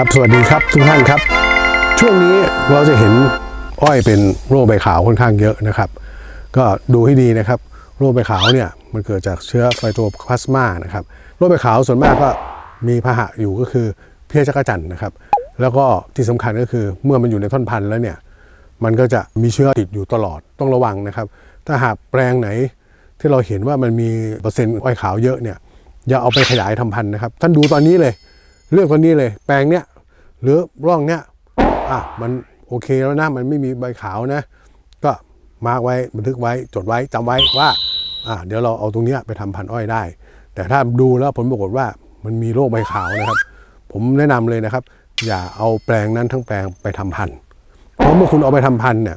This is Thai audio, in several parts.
ครับสวัสดีครับทุกท่านครับ ช่วงนี้เราจะเห็นอ้อยเป็นโรคใบขาวค่อนข้างเยอะนะครับ ก็ดูให้ดีนะครับ โรคใบขาวเนี่ยมันเกิดจากเชื้อไฟโตพลาสมานะครับโรคใบขาวส่วนมากก็มีพาหะอยู่ก็คือเพี้ยจักรจันทร์นะครับ แล้วก็ที่สำคัญก็คือเมื่อมันอยู่ในท่อนพันธุ์แล้วเนี่ยมันก็จะมีเชื้อติดอยู่ตลอดต้องระวังนะครับ ถ้าหากแปลงไหนที่เราเห็นว่ามันมีเปอร์เซ็นต์อ้อยขาวเยอะเนี่ยอย่าเอาไปขยายทำพันธุ์นะครับ ท่านดูตอนนี้เลย เลือกตอนนี้เลย แปลงเนี้ยหรือร่องเนี้ยอะมันโอเคแล้วนะมันไม่มีใบขาวนะ ก็มาร์กไว้บันทึกไว้จดไว้จำไว้ว่าอะเดี๋ยวเราเอาตรงเนี้ยไปทำพันอ้อยได้ แต่ถ้าดูแล้วผลปรากฏว่ามันมีโรคใบขาวนะครับ ผมแนะนำเลยนะครับ อย่าเอาแปลงนั้นทั้งแปลงไปทำพันธุ์เพราะเมื่อคุณเอาไปทำพันธุ์เนี่ย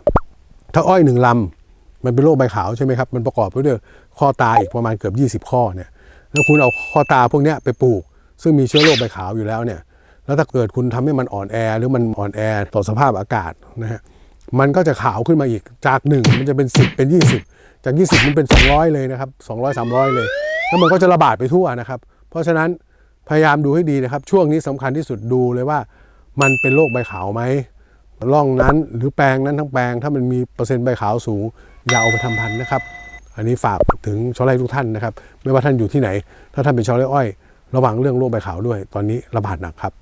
ถ้าอ้อยหนึ่งลำมันเป็นโรคใบขาวใช่ไหมครับมันประกอบไปด้วยข้อตาอีกประมาณเกือบ 20 ข้อเนี่ยแล้วคุณเอาข้อตาพวกนี้ไปปลูก ซึ่งมีเชื้อโรคใบขาวอยู่แล้วเนี่ยแล้วถ้าเกิดคุณทำให้มันอ่อนแอหรือมันอ่อนแอต่อสภาพอากาศนะฮะมันก็จะขาวขึ้นมาอีกจากหนึ่งมันจะเป็น 10 เป็น 20 จาก 20 มันเป็น 200 เลยนะครับ 200 300 เลย แล้วมันก็จะระบาดไปทั่วนะครับ เพราะฉะนั้นพยายามดูให้ดีนะครับ ช่วงนี้สำคัญที่สุดดูเลยว่า มันเป็นโรคใบขาวไหมร่องนั้นหรือแปลงนั้นทั้งแปลง ถ้ามันมีเปอร์เซ็นต์ใบขาวสูง อย่าเอาไปทำพันธุ์นะครับ อันนี้ฝากถึงชาวไร่ทุกท่านนะครับ ไม่ว่าท่านอยู่ที่ไหน ถ้าท่านเป็นชาวไร่อ้อย ระวังเรื่องโรคใบขาวด้วย ตอนนี้ระบาดหนักครับ